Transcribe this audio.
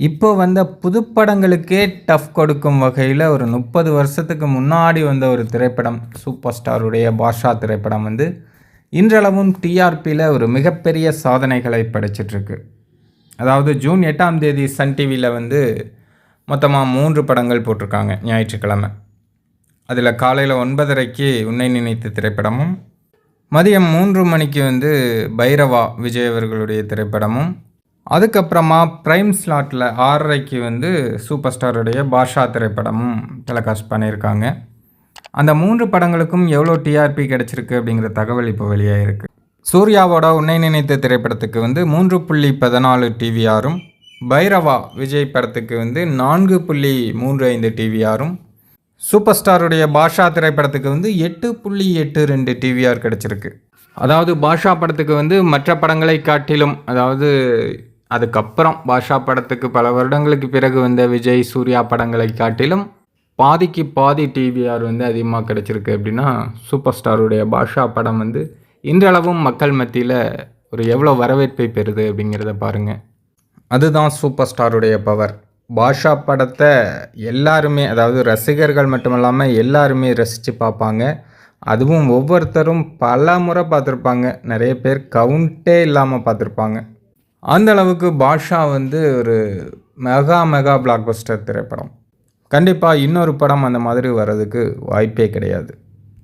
இப்போ வந்த புதுப்படங்களுக்கே டஃப் கொடுக்கும் வகையில் ஒரு முப்பது வருஷத்துக்கு முன்னாடி வந்த ஒரு திரைப்படம் சூப்பர் ஸ்டாருடைய பாஷா திரைப்படம் வந்து இன்றளவும் டிஆர்பியில் ஒரு மிகப்பெரிய சாதனைகளை படைச்சிட்ருக்கு. அதாவது ஜூன் எட்டாம் தேதி சன் டிவியில் வந்து மொத்தமாக மூன்று படங்கள் போட்டிருக்காங்க ஞாயிற்றுக்கிழமை. அதில் காலையில் ஒன்பதரைக்கு உன்னை நினைத்த திரைப்படமும் மதியம் மூன்று மணிக்கு வந்து பைரவா விஜய் அவர்களுடைய திரைப்படமும் அதுக்கப்புறமா ப்ரைம் ஸ்லாட்டில் ஆறரைக்கு வந்து சூப்பர் ஸ்டாருடைய பாஷா திரைப்படமும் டெலிகாஸ்ட் பண்ணியிருக்காங்க. அந்த மூன்று படங்களுக்கும் எவ்வளோ டிஆர்பி கிடச்சிருக்கு அப்படிங்கிற தகவல் இப்போ வெளியாகிருக்கு சூர்யாவோட உன்னை நினைத்த திரைப்படத்துக்கு வந்து மூன்று புள்ளி பதினாலு டிவிஆரும் பைரவா விஜய் படத்துக்கு வந்து நான்கு புள்ளி மூன்று ஐந்து டிவிஆரும் சூப்பர் ஸ்டாருடைய பாஷா திரைப்படத்துக்கு வந்து எட்டு புள்ளி எட்டு ரெண்டு டிவிஆர் கிடச்சிருக்கு. அதாவது பாஷா படத்துக்கு வந்து மற்ற படங்களை காட்டிலும் அதாவது அதுக்கப்புறம் பாஷா படத்துக்கு பல வருடங்களுக்கு பிறகு வந்த விஜய் சூர்யா படங்களை காட்டிலும் பாதிக்கு பாதி டிவிஆர் வந்து அதிகமாக கிடச்சிருக்கு அப்படின்னா சூப்பர் ஸ்டாருடைய பாஷா படம் வந்து இன்றளவும் மக்கள் மத்தியில் ஒரு எவ்வளோ வரவேற்பை பெறுது அப்படிங்கிறத பாருங்கள் அதுதான் சூப்பர் ஸ்டாருடைய பவர் பாஷா படத்தை எல்லாருமே அதாவது ரசிகர்கள் மட்டுமல்லாமல் எல்லாருமே ரசித்து பார்ப்பாங்க. அதுவும் ஒவ்வொருத்தரும் பல முறை பார்த்துருப்பாங்க. நிறைய பேர் கவுண்டே இல்லாமல் பார்த்துருப்பாங்க. அந்த அளவுக்கு பாஷா வந்து ஒரு மெகா மெகா பிளாக்பஸ்டர் திரைப்படம். கண்டிப்பாக இன்னொரு படம் அந்த மாதிரி வர்றதுக்கு வாய்ப்பே கிடையாது.